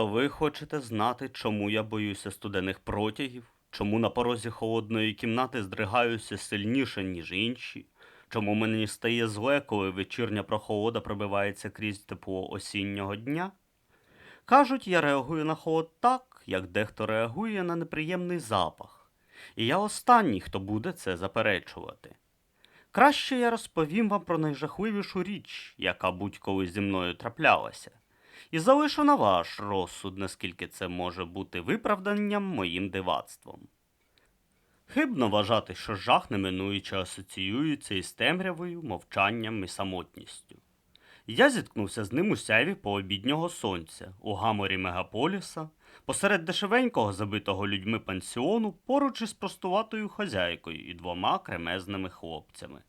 То ви хочете знати, чому я боюся студених протягів? Чому на порозі холодної кімнати здригаюся сильніше, ніж інші? Чому мені стає зле, коли вечірня прохолода пробивається крізь тепло осіннього дня? Кажуть, я реагую на холод так, як дехто реагує на неприємний запах. І я останній, хто буде це заперечувати. Краще я розповім вам про найжахливішу річ, яка будь-коли зі мною траплялася, і залишу на ваш розсуд, наскільки це може бути виправданням моїм дивацтвом. Хибно вважати, що жах неминуюче асоціюється із темрявою, мовчанням і самотністю. Я зіткнувся з ним у сяйві пообіднього сонця, у гаморі мегаполіса, посеред дешевенького забитого людьми пансіону поруч із простуватою хазяйкою і двома кремезними хлопцями.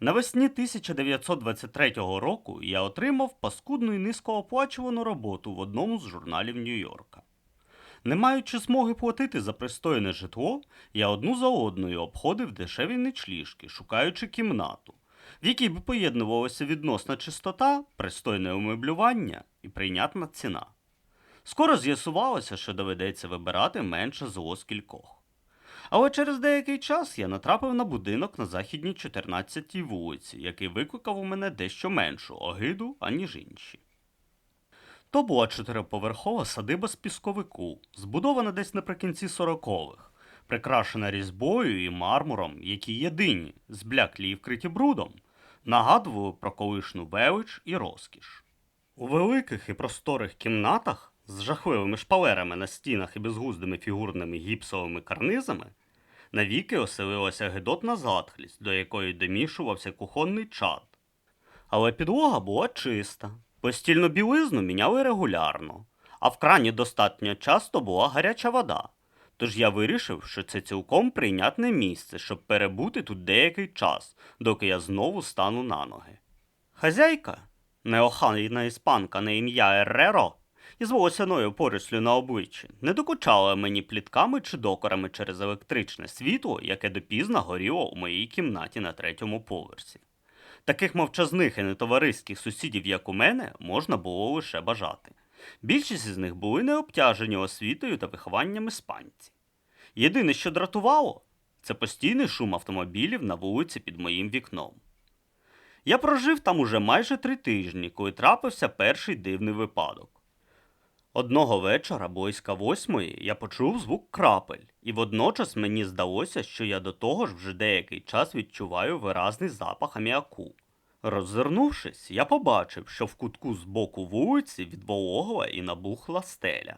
Навесні 1923 року я отримав паскудну і низькооплачувану роботу в одному з журналів Нью-Йорка. Не маючи змоги платити за пристойне житло, я одну за одною обходив дешеві ничліжки, шукаючи кімнату, в якій би поєднувалася відносна чистота, пристойне умеблювання і прийнятна ціна. Скоро з'ясувалося, що доведеться вибирати менше зло з кількох. Але через деякий час я натрапив на будинок на західній 14-й вулиці, який викликав у мене дещо меншу огиду, аніж інші. То була чотириповерхова садиба з пісковику, збудована десь наприкінці сорокових, прикрашена різьбою і мармуром, які єдині, збляклі і вкриті брудом, нагадували про колишню велич і розкіш. У великих і просторих кімнатах з жахливими шпалерами на стінах і безгуздими фігурними гіпсовими карнизами навіки оселилася гидотна затхлість, до якої домішувався кухонний чад. Але підлога була чиста, постільну білизну міняли регулярно, а в крані достатньо часто була гаряча вода. Тож я вирішив, що це цілком прийнятне місце, щоб перебути тут деякий час, доки я знову стану на ноги. Хазяйка, неохайна іспанка на ім'я Ерреро, із волосяною порислю на обличчі, не докучала мені плітками чи докорами через електричне світло, яке допізна горіло у моїй кімнаті на третьому поверсі. Таких мовчазних і нетовариських сусідів, як у мене, можна було лише бажати. Більшість із них були не обтяжені освітою та вихованням іспанців. Єдине, що дратувало, це постійний шум автомобілів на вулиці під моїм вікном. Я прожив там уже майже три тижні, коли трапився перший дивний випадок. Одного вечора, близько восьмої, я почув звук крапель, і водночас мені здалося, що я до того ж вже деякий час відчуваю виразний запах аміаку. Роззирнувшись, я побачив, що в кутку з боку вулиці відвологла і набухла стеля.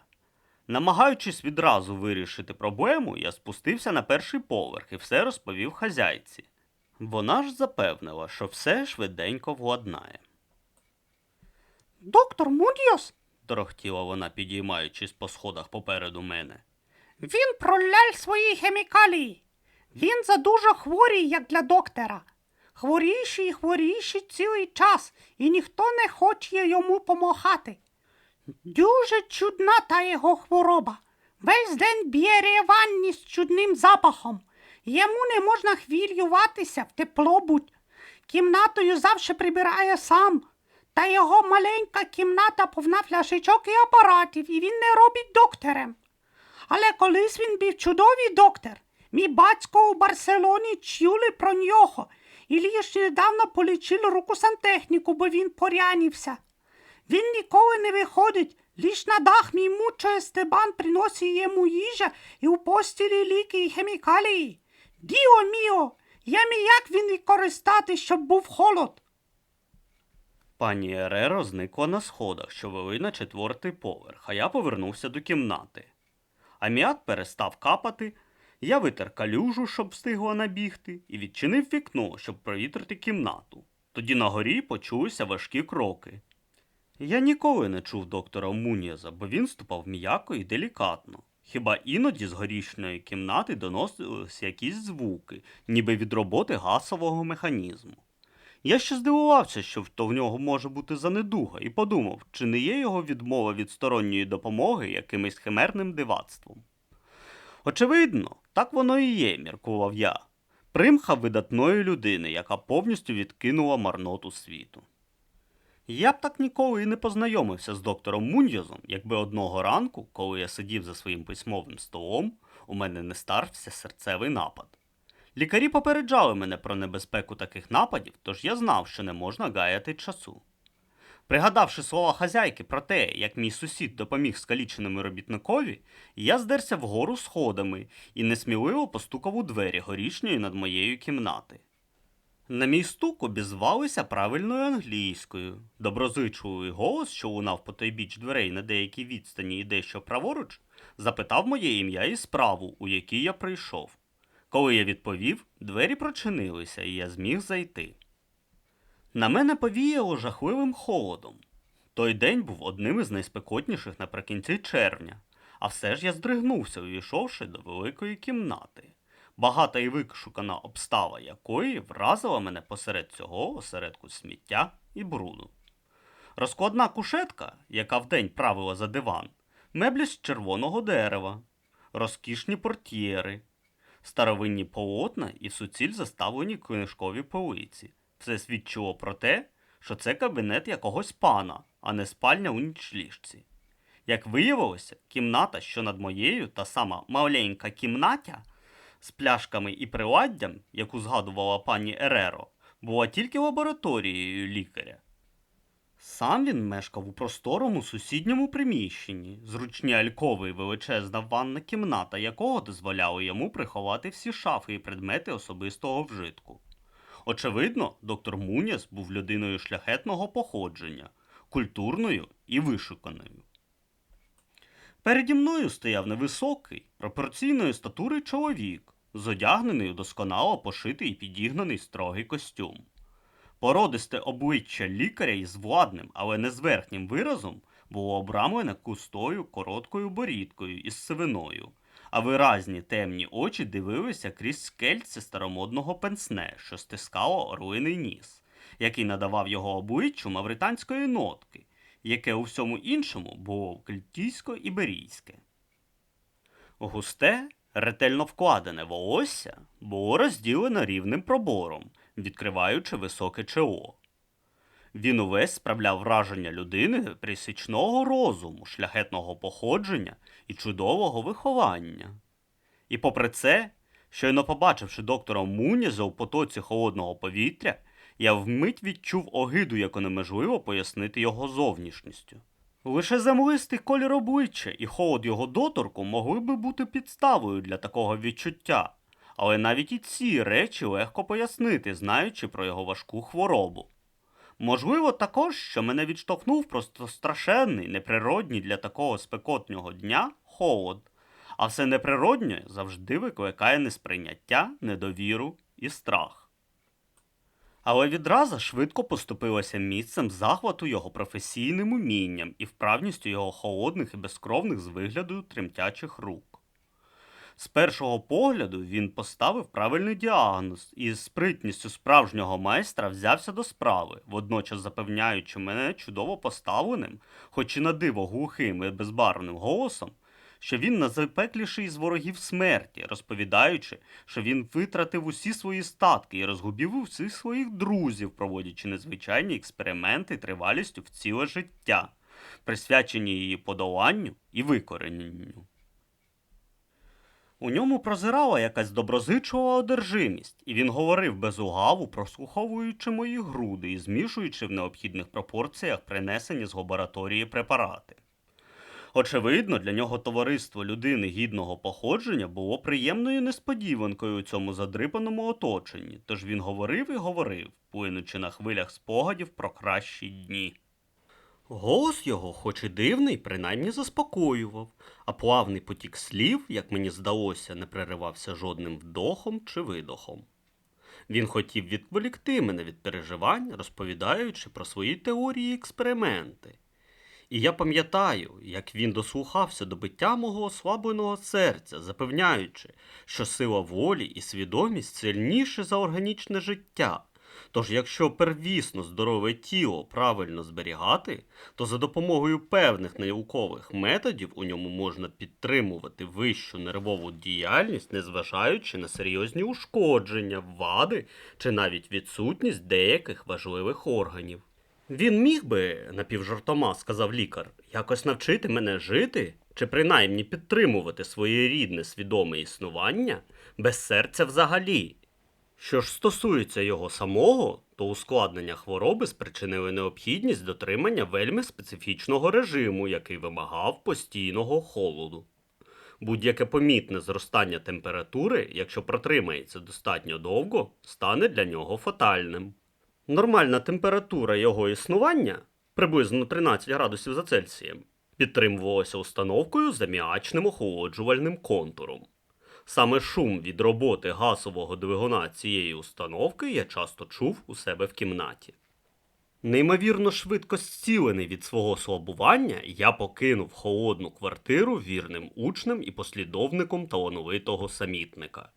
Намагаючись відразу вирішити проблему, я спустився на перший поверх і все розповів хазяйці. Вона ж запевнила, що все швиденько владнає. Доктор Мудіос, Торохтіла вона, підіймаючись по сходах попереду мене. він проляль свої хемікалії. Він задуже хворий, як для доктора. Хворіший і хворіший цілий час, і ніхто не хоче йому помагати. Дуже чудна та його хвороба. Весь день б'є ванні з чудним запахом. Йому не можна хвилюватися в тепло будь. Кімнатою завжди прибирає сам. Та його маленька кімната повна фляшечок і апаратів, і він не робить доктором. Але колись він був чудовий доктор. Мій батько у Барселоні чули про нього, і лише недавно полічили руку сантехніку, бо він порянився. Він ніколи не виходить, лиш на дах мій мучо Стебан приносить йому їжа і у постілі ліки і хемікалії. Діо міо, я як він використати, щоб був холод. Пані Ереро зникла на сходах, що вели на четвертий поверх, а я повернувся до кімнати. Аміак перестав капати, я витер калюжу, щоб встигла набігти, і відчинив вікно, щоб провітрити кімнату. Тоді на горі почулися важкі кроки. Я ніколи не чув доктора Мунієза, бо він ступав м'яко і делікатно. Хіба іноді з горішньої кімнати доносились якісь звуки, ніби від роботи гасового механізму. Я ще здивувався, що то в нього може бути занедуга, і подумав, чи не є його відмова від сторонньої допомоги якимось химерним дивацтвом. Очевидно, так воно і є, міркував я. Примха видатної людини, яка повністю відкинула марноту світу. Я б так ніколи і не познайомився з доктором Муньйозом, якби одного ранку, коли я сидів за своїм письмовим столом, у мене не стався серцевий напад. Лікарі попереджали мене про небезпеку таких нападів, тож я знав, що не можна гаяти часу. Пригадавши слова хазяйки про те, як мій сусід допоміг скаліченому робітникові, я здерся вгору сходами і несміливо постукав у двері горішньої над моєю кімнати. На мій стук обізвалися правильною англійською. Доброзичливий голос, що лунав по той біч дверей на деякій відстані і дещо праворуч, запитав моє ім'я і справу, у якій я прийшов. Коли я відповів, двері прочинилися, і я зміг зайти. На мене повіяло жахливим холодом. Той день був одним із найспекотніших наприкінці червня, а все ж я здригнувся, увійшовши до великої кімнати, багата і вишукана обстава якої вразила мене посеред цього осередку сміття і бруду. Розкладна кушетка, яка вдень правила за диван, меблі з червоного дерева, розкішні портьєри, старовинні полотна і суціль заставлені книжкові полиці. Це свідчило про те, що це кабінет якогось пана, а не спальня у нічліжці. Як виявилося, кімната, що над моєю, та сама маленька кімнатя з пляшками і приладдям, яку згадувала пані Ереро, була тільки лабораторією лікаря. Сам він мешкав у просторому сусідньому приміщенні, зручні алькови і величезна ванна кімната, якого дозволяли йому приховати всі шафи і предмети особистого вжитку. Очевидно, доктор Муніс був людиною шляхетного походження, культурною і вишуканою. Переді мною стояв невисокий, пропорційної статури чоловік, зодягнений у досконало пошитий і підігнаний строгий костюм. Породисте обличчя лікаря із владним, але не зверхнім виразом було обрамлене кустою короткою борідкою із сивиною, а виразні темні очі дивилися крізь скельце старомодного пенсне, що стискало орлиний ніс, який надавав його обличчю мавританської нотки, яке у всьому іншому було кельтійсько-іберійське. Густе, ретельно вкладене волосся було розділено рівним пробором, відкриваючи високе чоло. Він увесь справляв враження людини присічного розуму, шляхетного походження і чудового виховання. І попри це, щойно побачивши доктора Муніза у потоці холодного повітря, я вмить відчув огиду, яку неможливо пояснити його зовнішністю. Лише землистий колір обличчя і холод його доторку могли би бути підставою для такого відчуття, але навіть і ці речі легко пояснити, знаючи про його важку хворобу. Можливо, також, що мене відштовхнув просто страшенний, неприродній для такого спекотнього дня холод, а все неприроднє завжди викликає несприйняття, недовіру і страх. Але відразу швидко поступилося місцем захвату його професійним умінням і вправністю його холодних і безкровних з вигляду тремтячих рук. З першого погляду він поставив правильний діагноз і з спритністю справжнього майстра взявся до справи, водночас запевняючи мене чудово поставленим, хоч і на диво глухим і безбарвним голосом, що він найзапекліший з ворогів смерті, розповідаючи, що він витратив усі свої статки і розгубів усіх своїх друзів, проводячи незвичайні експерименти тривалістю в ціле життя, присвячені її подоланню і викорененню. У ньому прозирала якась доброзичлива одержимість, і він говорив без угаву, прослуховуючи мої груди і змішуючи в необхідних пропорціях принесені з лабораторії препарати. Очевидно, для нього товариство людини гідного походження було приємною несподіванкою у цьому задрипаному оточенні, тож він говорив і говорив, плинучи на хвилях спогадів про кращі дні. Голос його, хоч і дивний, принаймні заспокоював, а плавний потік слів, як мені здалося, не переривався жодним вдохом чи видохом. Він хотів відволікти мене від переживань, розповідаючи про свої теорії і експерименти. І я пам'ятаю, як він дослухався до биття мого ослабленого серця, запевняючи, що сила волі і свідомість сильніше за органічне життя. Тож, якщо первісно здорове тіло правильно зберігати, то за допомогою певних наукових методів у ньому можна підтримувати вищу нервову діяльність, незважаючи на серйозні ушкодження, вади чи навіть відсутність деяких важливих органів. Він міг би, напівжартома сказав лікар, якось навчити мене жити, чи принаймні підтримувати своє рідне свідоме існування без серця взагалі. Що ж стосується його самого, то ускладнення хвороби спричинили необхідність дотримання вельми специфічного режиму, який вимагав постійного холоду. Будь-яке помітне зростання температури, якщо протримається достатньо довго, стане для нього фатальним. Нормальна температура його існування, приблизно 13 градусів за Цельсієм, підтримувалася установкою з аміачним охолоджувальним контуром. Саме шум від роботи газового двигуна цієї установки я часто чув у себе в кімнаті. Неймовірно швидко зцілений від свого слабування, я покинув холодну квартиру вірним учнем і послідовником талановитого самітника.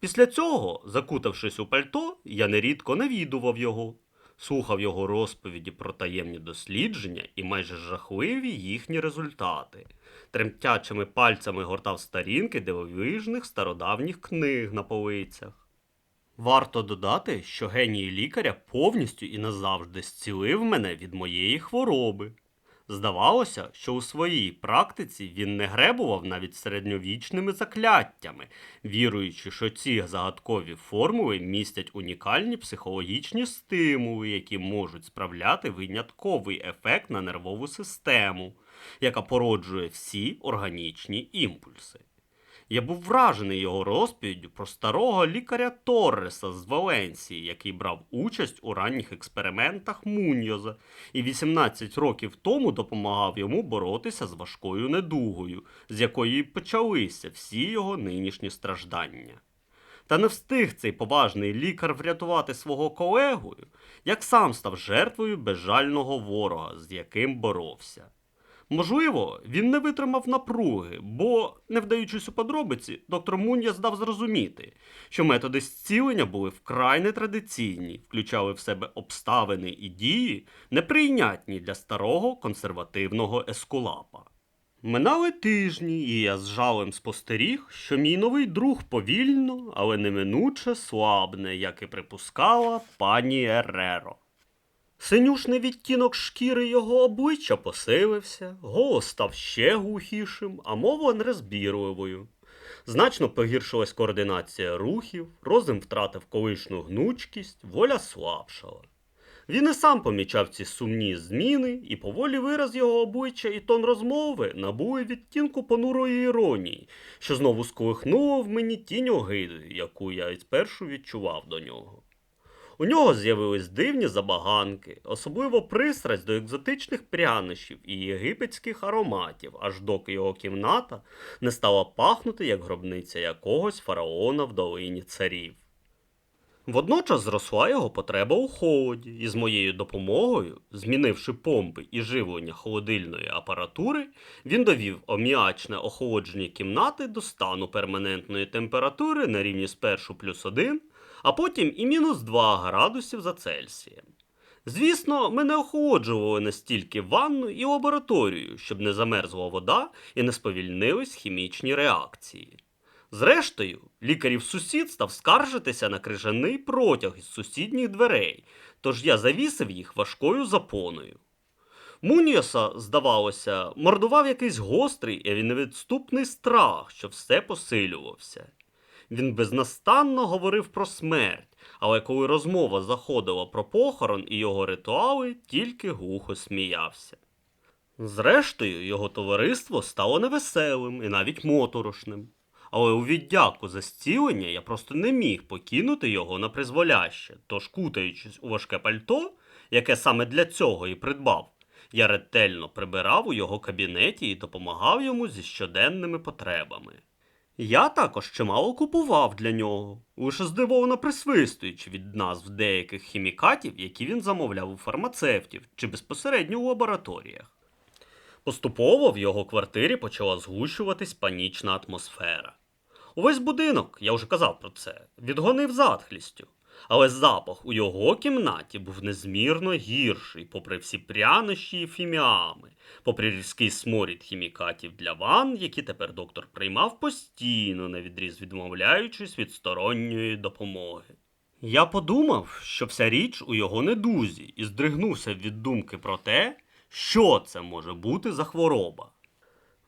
Після цього, закутавшись у пальто, я нерідко навідував його, слухав його розповіді про таємні дослідження і майже жахливі їхні результати. Тремтячими пальцями гортав сторінки дивовижних стародавніх книг на полицях. Варто додати, що геній лікаря повністю і назавжди зцілив мене від моєї хвороби. Здавалося, що у своїй практиці він не гребував навіть середньовічними закляттями, віруючи, що ці загадкові формули містять унікальні психологічні стимули, які можуть справляти винятковий ефект на нервову систему, яка породжує всі органічні імпульси. Я був вражений його розповіддю про старого лікаря Торреса з Валенсії, який брав участь у ранніх експериментах Муньйоза і 18 років тому допомагав йому боротися з важкою недугою, з якої почалися всі його нинішні страждання. Та не встиг цей поважний лікар врятувати свого колегу, як сам став жертвою безжального ворога, з яким боровся. Можливо, він не витримав напруги, бо, не вдаючись у подробиці, доктор Мунья здав зрозуміти, що методи зцілення були вкрай нетрадиційні, включали в себе обставини і дії, неприйнятні для старого консервативного ескулапа. Минали тижні, і я з жалем спостеріг, що мій новий друг повільно, але неминуче слабне, як і припускала пані Ереро. Синюшний відтінок шкіри його обличчя посилився, голос став ще глухішим, а мова нерозбірливою. Значно погіршилась координація рухів, розум втратив колишню гнучкість, воля слабшала. Він і сам помічав ці сумні зміни, і поволі вираз його обличчя і тон розмови набули відтінку понурої іронії, що знову сколихнуло в мені тінь огиди, яку я й спершу відчував до нього. У нього з'явились дивні забаганки, особливо пристрасть до екзотичних прянощів і єгипетських ароматів, аж доки його кімната не стала пахнути як гробниця якогось фараона в долині царів. Водночас зросла його потреба у холоді, і з моєю допомогою, змінивши помпи і живлення холодильної апаратури, він довів оміачне охолодження кімнати до стану перманентної температури на рівні спершу плюс 1, а потім і мінус 2 градусів за Цельсієм. Звісно, ми не охолоджували настільки ванну і лабораторію, щоб не замерзла вода і не сповільнились хімічні реакції. Зрештою, лікарів сусід став скаржитися на крижаний протяг із сусідніх дверей, тож я завісив їх важкою запоною. Муніоса, здавалося, мордував якийсь гострий і невідступний страх, що все посилювався. Він безнастанно говорив про смерть, але коли розмова заходила про похорон і його ритуали, тільки глухо сміявся. Зрештою, його товариство стало невеселим і навіть моторошним. Але у віддяку за зцілення я просто не міг покинути його на призволяще, тож, кутаючись у важке пальто, яке саме для цього і придбав, я ретельно прибирав у його кабінеті і допомагав йому зі щоденними потребами. Я також чимало купував для нього, лише здивовано присвистуючи від назв деяких хімікатів, які він замовляв у фармацевтів чи безпосередньо у лабораторіях. Поступово в його квартирі почала згущуватись панічна атмосфера. Увесь будинок, я вже казав про це, відгонив затхлістю, але запах у його кімнаті був незмірно гірший, попри всі прянощі і фіміами, попри різкий сморід хімікатів для ванн, які тепер доктор приймав постійно, навідріз відмовляючись від сторонньої допомоги. Я подумав, що вся річ у його недузі, і здригнувся від думки про те, що це може бути за хвороба.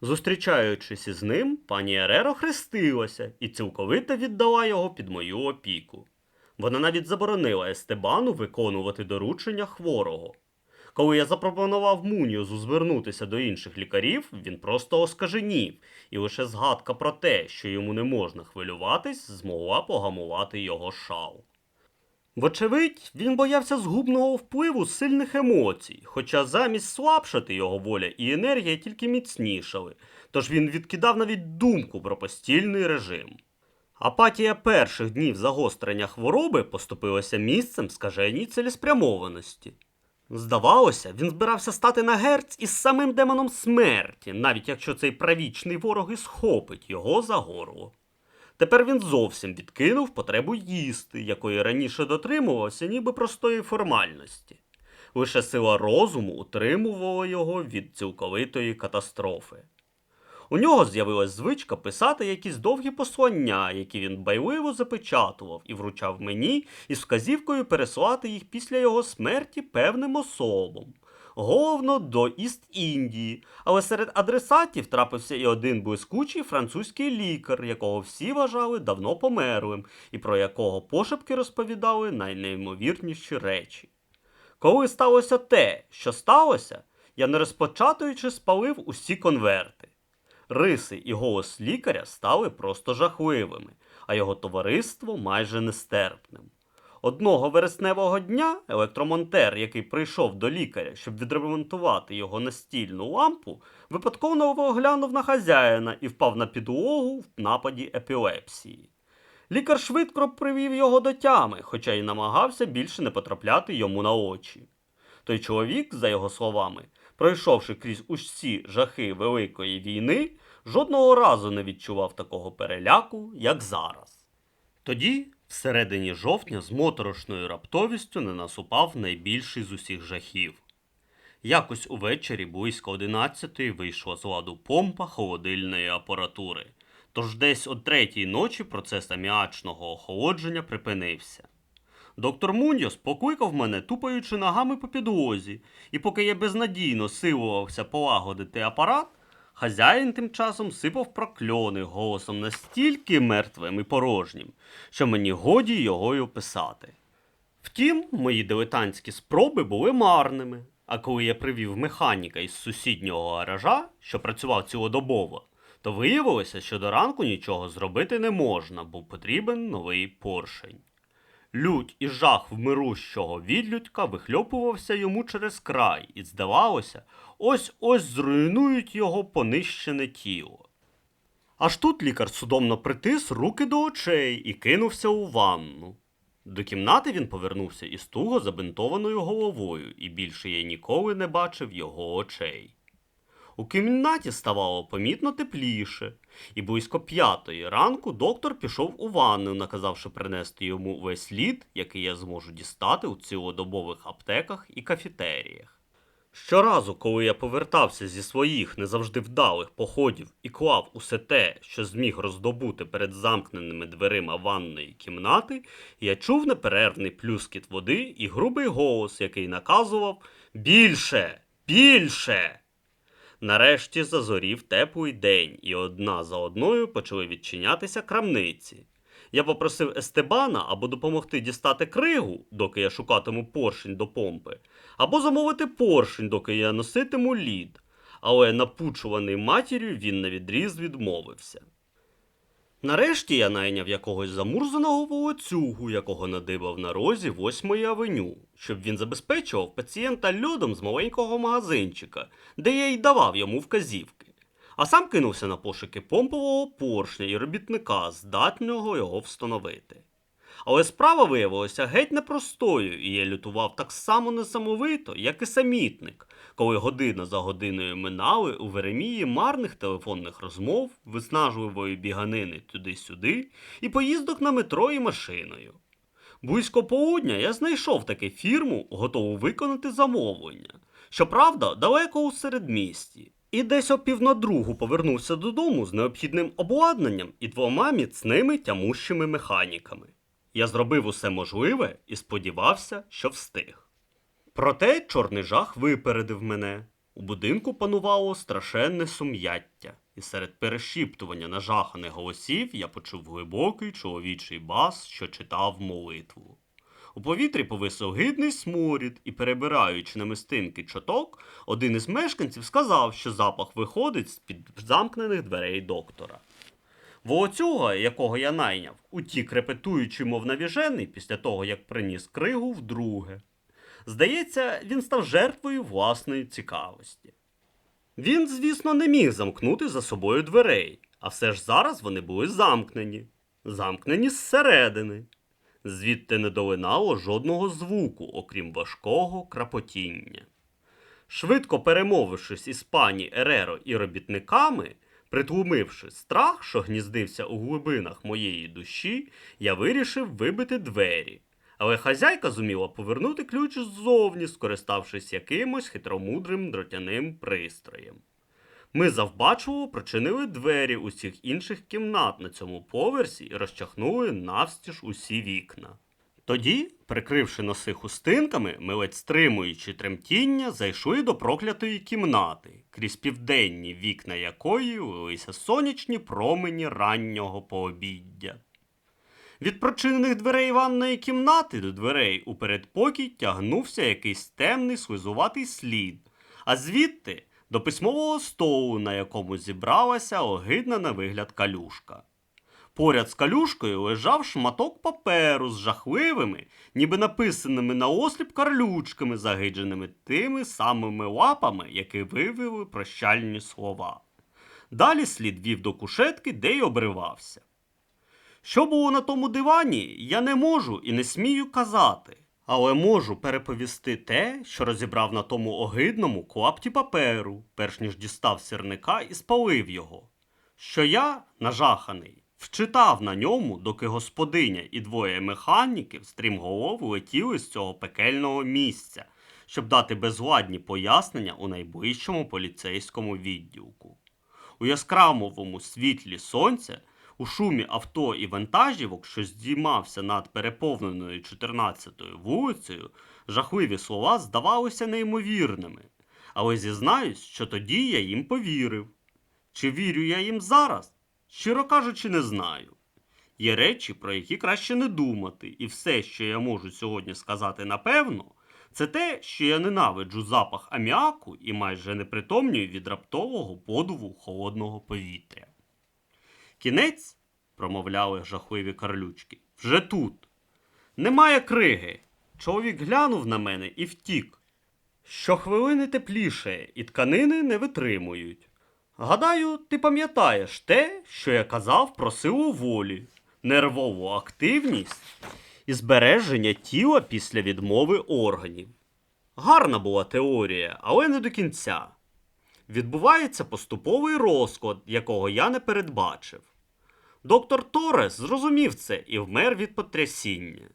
Зустрічаючись із ним, пані Ереро хрестилася і цілковито віддала його під мою опіку. Вона навіть заборонила Естебану виконувати доручення хворого. Коли я запропонував Муніозу звернутися до інших лікарів, він просто оскаженів, і лише згадка про те, що йому не можна хвилюватись, змогла погамувати його шал. Вочевидь, він боявся згубного впливу сильних емоцій, хоча замість слабшати його воля і енергія тільки міцнішали, тож він відкидав навіть думку про постільний режим. Апатія перших днів загострення хвороби поступилася місцем скаженій цілеспрямованості. Здавалося, він збирався стати на герць із самим демоном смерті, навіть якщо цей правічний ворог і схопить його за горло. Тепер він зовсім відкинув потребу їсти, якої раніше дотримувався, ніби простої формальності. Лише сила розуму утримувала його від цілковитої катастрофи. У нього з'явилась звичка писати якісь довгі послання, які він байливо запечатував і вручав мені із вказівкою переслати їх після його смерті певним особам. Головно до Іст-Індії, але серед адресатів трапився і один блискучий французький лікар, якого всі вважали давно померлим, і про якого пошепки розповідали найнеймовірніші речі. Коли сталося те, що сталося, я не розпочатуючи спалив усі конверти. Риси і голос лікаря стали просто жахливими, а його товариство майже нестерпним. Одного вересневого дня електромонтер, який прийшов до лікаря, щоб відремонтувати його настільну лампу, випадково оглянув на хазяїна і впав на підлогу в нападі епілепсії. Лікар швидко привів його до тями, хоча й намагався більше не потрапляти йому на очі. Той чоловік, за його словами, пройшовши крізь усі жахи Великої війни, жодного разу не відчував такого переляку, як зараз. Тоді, всередині жовтня, з моторошною раптовістю на нас упав найбільший з усіх жахів. Якось увечері близько одинадцятої вийшла з ладу помпа холодильної апаратури, тож десь о третій ночі процес аміачного охолодження припинився. Доктор Муньос покликав мене, тупаючи ногами по підлозі, і поки я безнадійно силувався полагодити апарат, хазяїн тим часом сипав прокльони голосом настільки мертвим і порожнім, що мені годі його й описати. Втім, мої дилетантські спроби були марними, а коли я привів механіка із сусіднього гаража, що працював цілодобово, то виявилося, що до ранку нічого зробити не можна, бо потрібен новий поршень. Лють і жах вмирущого відлюдька вихльопувався йому через край, і, здавалося, ось-ось зруйнують його понищене тіло. Аж тут лікар судомно притис руки до очей і кинувся у ванну. До кімнати він повернувся із туго забинтованою головою, і більше я ніколи не бачив його очей. У кімнаті ставало помітно тепліше, і близько п'ятої ранку доктор пішов у ванну, наказавши принести йому весь лід, який я зможу дістати у цілодобових аптеках і кафетеріях. Щоразу, коли я повертався зі своїх не завжди вдалих походів і клав усе те, що зміг роздобути перед замкненими дверима ванної кімнати, я чув неперервний плюскіт води і грубий голос, який наказував Більше! Більше! Нарешті зазорів теплий день, і одна за одною почали відчинятися крамниці. Я попросив Естебана або допомогти дістати кригу, доки я шукатиму поршень до помпи, або замовити поршень, доки я носитиму лід. Але напучуваний матір'ю він на відріз відмовився. Нарешті я найняв якогось замурзаного волоцюгу, якого надибав на розі 8-ї авеню, щоб він забезпечував пацієнта льодом з маленького магазинчика, де я й давав йому вказівки, а сам кинувся на пошуки помпового поршня і робітника, здатного його встановити. Але справа виявилася геть непростою, і я лютував так само несамовито, як і самітник, коли година за годиною минали у Веремії марних телефонних розмов, виснажливої біганини туди-сюди і поїздок на метро і машиною. Близько полудня я знайшов таки фірму, готову виконати замовлення. Щоправда, далеко у середмісті. І десь о пів на другу повернувся додому з необхідним обладнанням і двома міцними тямущими механіками. Я зробив усе можливе і сподівався, що встиг. Проте чорний жах випередив мене. У будинку панувало страшенне сум'яття, і серед перешіптування нажаханих голосів я почув глибокий чоловічий бас, що читав молитву. У повітрі повис огидний сморід, і, перебираючи намистинки чоток, один із мешканців сказав, що запах виходить з-під замкнених дверей доктора. Волоцюга, якого я найняв, утік, репетуючи, мов навіжений, після того, як приніс кригу вдруге. Здається, він став жертвою власної цікавості. Він, звісно, не міг замкнути за собою дверей, а все ж зараз вони були замкнені, замкнені зсередини. Звідти не долинало жодного звуку, окрім важкого крапотіння. Швидко перемовившись із пані Ереро і робітниками, притлумивши страх, що гніздився у глибинах моєї душі, я вирішив вибити двері. Але хазяйка зуміла повернути ключ ззовні, скориставшись якимось хитромудрим дротяним пристроєм. Ми завбачливо прочинили двері усіх інших кімнат на цьому поверсі і розчахнули навстіж усі вікна. Тоді, прикривши носи хустинками, ми ледь стримуючи тремтіння, зайшли до проклятої кімнати, крізь південні вікна якої лилися сонячні промені раннього пообіддя. Від прочинених дверей ванної кімнати до дверей у передпокій тягнувся якийсь темний слизуватий слід, а звідти до письмового столу, на якому зібралася огидна на вигляд калюшка. Поряд з калюшкою лежав шматок паперу з жахливими, ніби написаними на осліп карлючками, загидженими тими самими лапами, які вивели прощальні слова. Далі слід вів до кушетки, де й обривався. Що було на тому дивані, я не можу і не смію казати, але можу переповісти те, що розібрав на тому огидному клапті паперу, перш ніж дістав сірника і спалив його. Що я, нажаханий, вчитав на ньому, доки господиня і двоє механіків стрімголов летіли з цього пекельного місця, щоб дати безладні пояснення у найближчому поліцейському відділку. У яскравому світлі сонця у шумі авто і вантажівок, що здіймався над переповненою 14-ю вулицею, жахливі слова здавалися неймовірними. Але зізнаюсь, що тоді я їм повірив. Чи вірю я їм зараз? Щиро кажучи, не знаю. Є речі, про які краще не думати, і все, що я можу сьогодні сказати напевно, це те, що я ненавиджу запах аміаку і майже непритомнюю від раптового подуву холодного повітря. Кінець, промовляли жахливі карлючки, вже тут. Немає криги. Чоловік глянув на мене і втік. Щохвилини тепліше, і тканини не витримують. Гадаю, ти пам'ятаєш те, що я казав про силу волі, нервову активність і збереження тіла після відмови органів. Гарна була теорія, але не до кінця. Відбувається поступовий розклад, якого я не передбачив. Доктор Торес зрозумів це і вмер від потрясіння.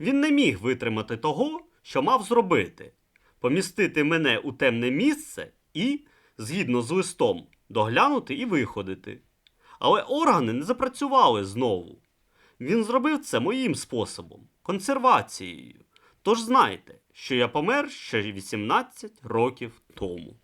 Він не міг витримати того, що мав зробити помістити мене у темне місце і, згідно з листом, доглянути і виходити. Але органи не запрацювали знову. Він зробив це моїм способом консервацією. Тож знайте, що я помер ще 18 років тому.